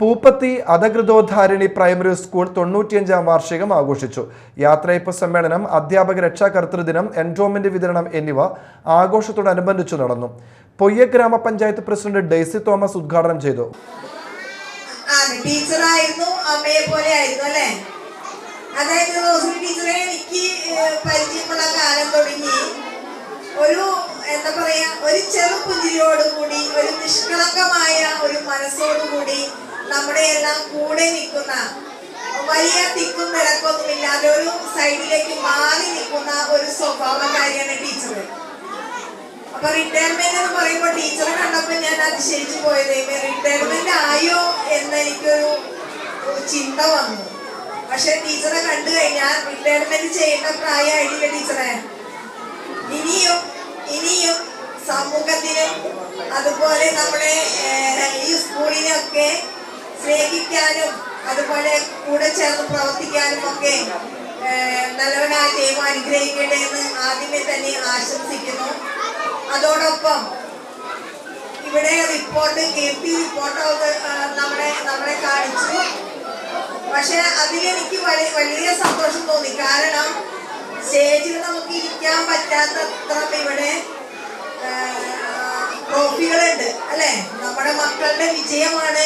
Pooppathi അധകൃതോദ്ധാരിണി primary school തൊണ്ണൂറ്റിയഞ്ചാം വാർഷികം ആഘോഷിച്ചു. യാത്രയപ്പ് സമ്മേളനം അധ്യാപക രക്ഷാകർത്തൃദിനം എൻഡോമെന്റ് വിതരണം എന്നിവ ആഘോഷത്തോടനുബന്ധിച്ചു നടന്നു. പൊയ്യ ഗ്രാമപഞ്ചായത്ത് പ്രസിഡന്റ് ഡെയ്സി തോമസ് ഉദ്ഘാടനം ചെയ്തു. ടീച്ചറായിരുന്നു അമ്മയെ പോലെ ആയിരുന്നു അതായത് റോസ്മി ടീച്ചറെ എനിക്ക് പരിചയമുള്ള കാലം തുടങ്ങി. ഒരു എന്താ പറയാ ഒരു ചെറു പുഞ്ചിരിയോടുകൂടി ഒരു നിഷ്കളങ്കമായ ഒരു മനസ്സോടുകൂടി നമ്മുടെ എല്ലാം കൂടെ നിൽക്കുന്ന വലിയ തിക്കും തിരക്കൊന്നുമില്ലാതെ ഒരു സൈഡിലേക്ക് മാറി നിൽക്കുന്ന ഒരു സ്വഭാവക്കാരിയാണ് ടീച്ചർ അപ്പൊ റിട്ടയർമെന്റ് എന്ന് പറയുമ്പോൾ ടീച്ചറെ കണ്ടപ്പോ ഞാൻ അതിശയിച്ചു പോയത്. റിട്ടയർമെന്റ് ആയോ എന്ന് എനിക്കൊരു ചിന്ത വന്നു. പക്ഷെ ടീച്ചറെ കണ്ടു കഴിഞ്ഞാൽ റിട്ടയർമെന്റ് ചെയ്യേണ്ട പ്രായമായിട്ടില്ല ടീച്ചറെ. ഇനിയും ഇനിയും സമൂഹത്തിന് അതുപോലെ നമ്മുടെ ഈ സ്കൂളിനൊക്കെ സ്നേഹിക്കാനും അതുപോലെ കൂടെ ചേർന്ന് പ്രവർത്തിക്കാനും ഒക്കെ നല്ലവനായ ദൈവം അനുഗ്രഹിക്കട്ടെ എന്ന് ആദ്യമേ തന്നെ ആശംസിക്കുന്നു. അതോടൊപ്പം ഇവിടെ റിപ്പോർട്ട് കീർത്തി റിപ്പോർട്ട് നമ്മളെ നമ്മളെ കാണിച്ചു. പക്ഷെ അതിലെനിക്ക് വലിയ വലിയ സന്തോഷം തോന്നി. കാരണം സ്റ്റേജിൽ നമുക്ക് ഇരിക്കാൻ പറ്റാത്തത്ര ഇവിടെ ട്രോഫികളുണ്ട് അല്ലെ? നമ്മുടെ മക്കളുടെ വിജയമാണ്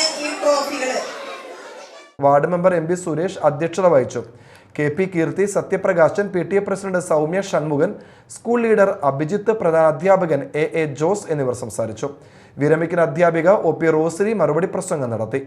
ward member M P Suresh അധ്യക്ഷത വഹിച്ചു. K P Keerthi Sathyaprakashan P T A president Soumya Shanmukhan school leader Abhijith പ്രധാന അധ്യാപകൻ എ എ ജോസ് എന്നിവർ സംസാരിച്ചു. വിരമിക്കുന്ന അധ്യാപിക ഒ പി റോസരി മറുപടി പ്രസംഗം നടത്തി.